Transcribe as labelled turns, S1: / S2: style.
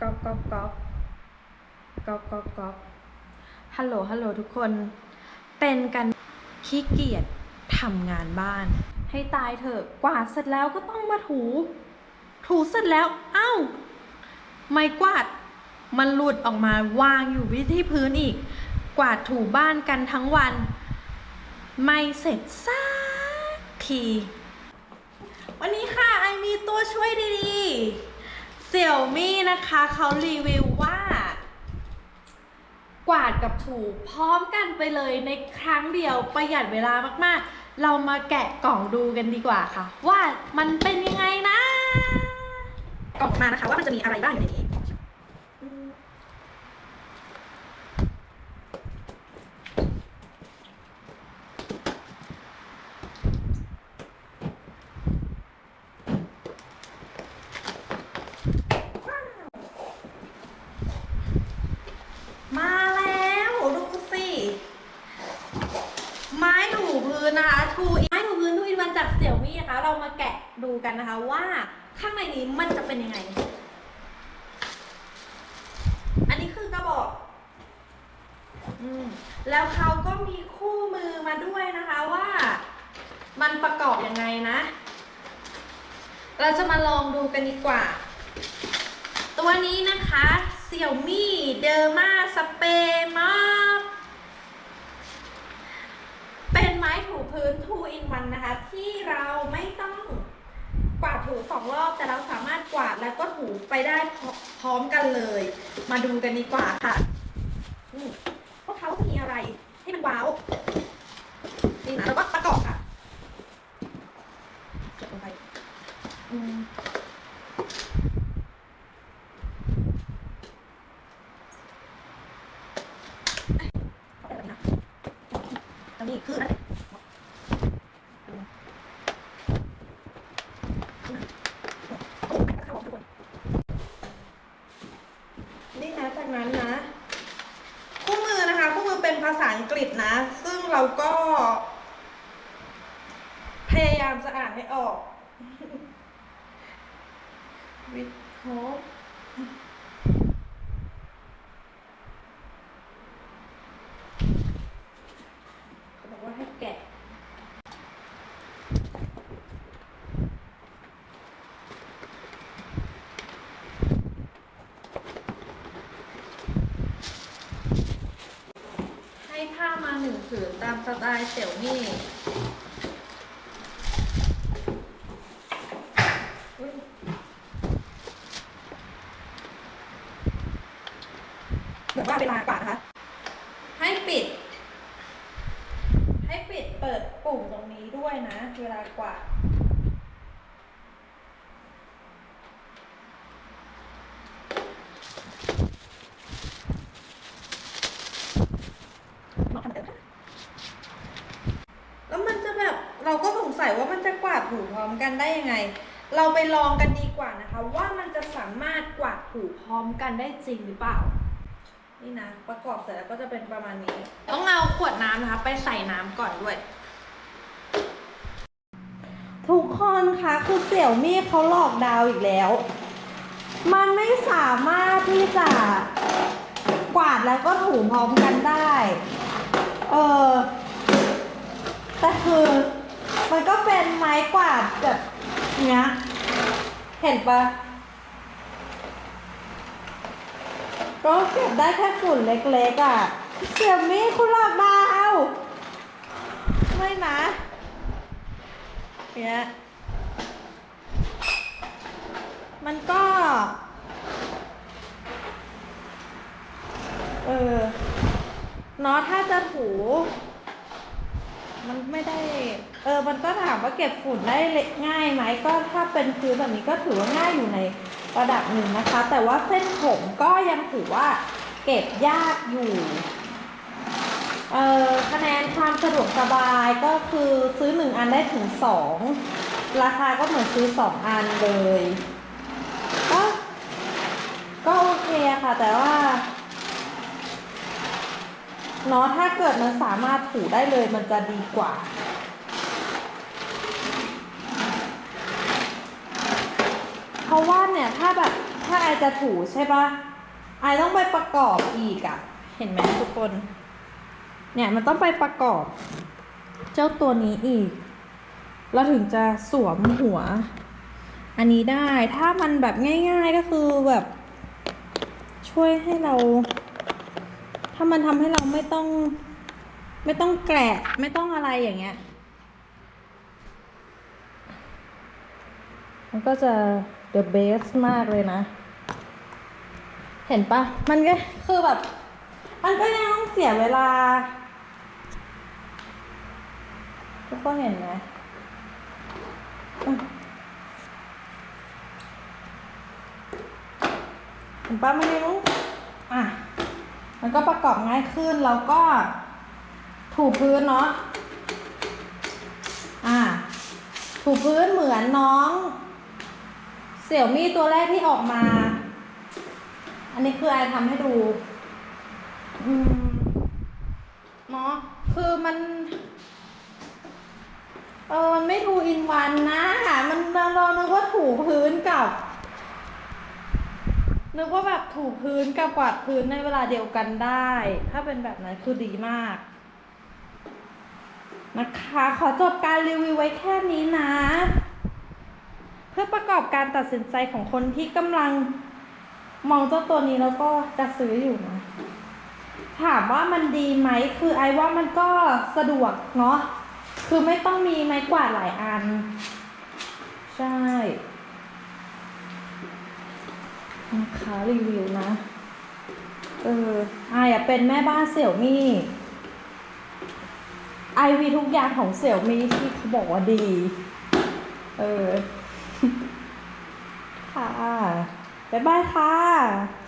S1: ก๊อกก๊อกก๊อกก๊อกก๊อกก๊อกฮัลโหลฮัลโหลทุกคน เป็นกันขี้เกียจทำงานบ้าน ให้ตายเถอะกวาดเสร็จแล้วก็ต้องมาถู ถูเสร็จแล้ว เอ้า ไม่กวาด มันหลุดออกมาวางอยู่ที่พื้นอีก กวาดถูบ้านกันทั้งวัน ไม่เสร็จสักที วันนี้ค่ะไอมีตัวช่วยดีๆ เสี่ยวมี่นะคะเขารีวิวว่า กวาดกับถูพร้อมกันไปเลยในครั้งเดียวประหยัดเวลามากๆ เรามาแกะกล่องดูกันดีกว่าค่ะ ว่ามันเป็นยังไงนะ กล่องมานะคะว่ามันจะมีอะไรบ้างอยู่ในนี้ มาแล้วดูสิ ไม้ถูพื้ นนะคะทูไม้ถูพื้นทูอินวันจากเสี่ยวมี่นะคะ เรามาแกะดูกันนะคะว่าข้างในนี้มันจะเป็นยังไง อันนี้คือกระบอก อืม แล้วเขาก็มีคู่มือมาด้วยนะคะว่า มันประกอบยังไงนะ เราจะมาลองดูกันดีกว่า ตัวนี้นะคะเสี่ยวมี่เดอร์มาสเปรย์มากเป็นไม้ถู พื้น 2 in 1 นะคะ ที่เราไม่ต้องกวาดถูสองรอบ แต่เราสามารถกวาดแล้วก็ถูไปได้พร้อมกันเลย มาดูกันดีกว่าค่ะพวกเขาจะมีอะไรให้มันว้าวนี่นะแล้วก็ประกอบค่ะเก็บลงไปอืม แล้วนี่คืออะไรนี่นะจากนั้นนะ คู่มือนะคะ คู่มือเป็นภาษาอังกฤษนะ ซึ่งเราก็ พยายามจะอ่านให้ออก วิดโคเขาบอกว่าให้แกะให้ผ้ามาหนึ่งผืนตามสไตล์เสี่ยวนี่อุ๊ยเหมือนว่าเวลากว่านะคะ ให้ปิด ให้ปิดเปิดปุ่มตรงนี้ด้วยนะ เวลากวาดแล้วมันจะแบบเราก็สงสัยว่ามันจะกวาดถูพร้อมกันได้ยังไง เราไปลองกันดีกว่านะคะ ว่ามันจะสามารถกวาดถูพร้อมกันได้จริงหรือเปล่า นี่นะ ประกอบเสร็จแล้วก็จะเป็นประมาณนี้ ต้องเอาขวดน้ำนะคะ ไปใส่น้ำก่อนด้วย ทุกคนคะคือเสี่ยวมี่เขาหลอกดาวอีกแล้ว มันไม่สามารถที่จะกวาดแล้วก็ถูพร้อมกันได้ เออ แต่คือมันก็เป็นไม้กวาดแบบเนี้ย เห็นปะ ก็เก็บได้แค่ฝุ่นเล็กๆอะเสี่ยมี่คุณหลอกดาวไม่นะเนี้ยมันก็ เออเนาะถ้าจะถู มันไม่ได้ เออ มันก็ถามว่าเก็บฝุ่นได้ง่ายไหมก็ถ้าเป็นพื้นแบบนี้ก็ถือว่าง่ายอยู่ใน ระดับหนึ่งนะคะ แต่ว่าเส้นผมก็ยังถือว่าเก็บยากอยู่เออคะแนนความสะดวกสบายก็คือซื้อหนึ่งอันได้ถึงสองราคาก็เหมือนซื้อสองอันเลย ก็ก็โอเคอะค่ะ แต่ว่าเนาะถ้าเกิดมันสามารถถูได้เลยมันจะดีกว่า เพราะว่าเนี่ยถ้าแบบถ้าไอจะถูใช่ปะไอต้องไปประกอบอีกอะเห็นไหมทุกคน เนี่ยมันต้องไปประกอบ เจ้าตัวนี้อีกเราถึงจะสวมหัว อันนี้ได้ถ้ามันแบบง่าย ๆก็คือแบบ ช่วยให้เรา ถ้ามันทำให้เราไม่ต้อง ไม่ต้องแกะไม่ต้องอะไรอย่างเงี้ยมันก็จะ the best มากเลยนะ เห็นปะมันก็คือแบบ มันก็ยังต้องเสียเวลา ทุกคนเห็นไหมเห็นปะมันยังต้องอะ มันก็ประกอบง่ายขึ้นแล้วก็ถูพื้นเนาะ อ่าถูพื้นเหมือนน้อง เสี่ยวมี่ตัวแรกที่ออกมา อันนี้คือไอทำให้ดูเนาะคือมัน เออมันไม่ทูอินวันนะมันเรานึกว่าถูพื้นกับนึกว่าแบบถูพื้นกับกวาดพื้นในเวลาเดียวกันได้ ถ้าเป็นแบบนั้นคือดีมาก นะคะ ขอจบการรีวิวไว้แค่นี้นะ พื่อประกอบการตัดสินใจของคนที่กำลังมองเจ้าตัวนี้แล้วก็จะซื้ออยู่นะถามว่ามันดีไหมคือไอว่ามันก็สะดวกเนาะคือไม่ต้องมีไม้กวาดหลายอัน ใช่นะคะรีวิวนะ เออไออะเป็นแม่บ้านเสี่ยวมี่ไอวีทุกอย่างของเสี่ยวมี่ที่เขาบอกว่าดี เออ ค่ะ บ๊ายบายค่ะ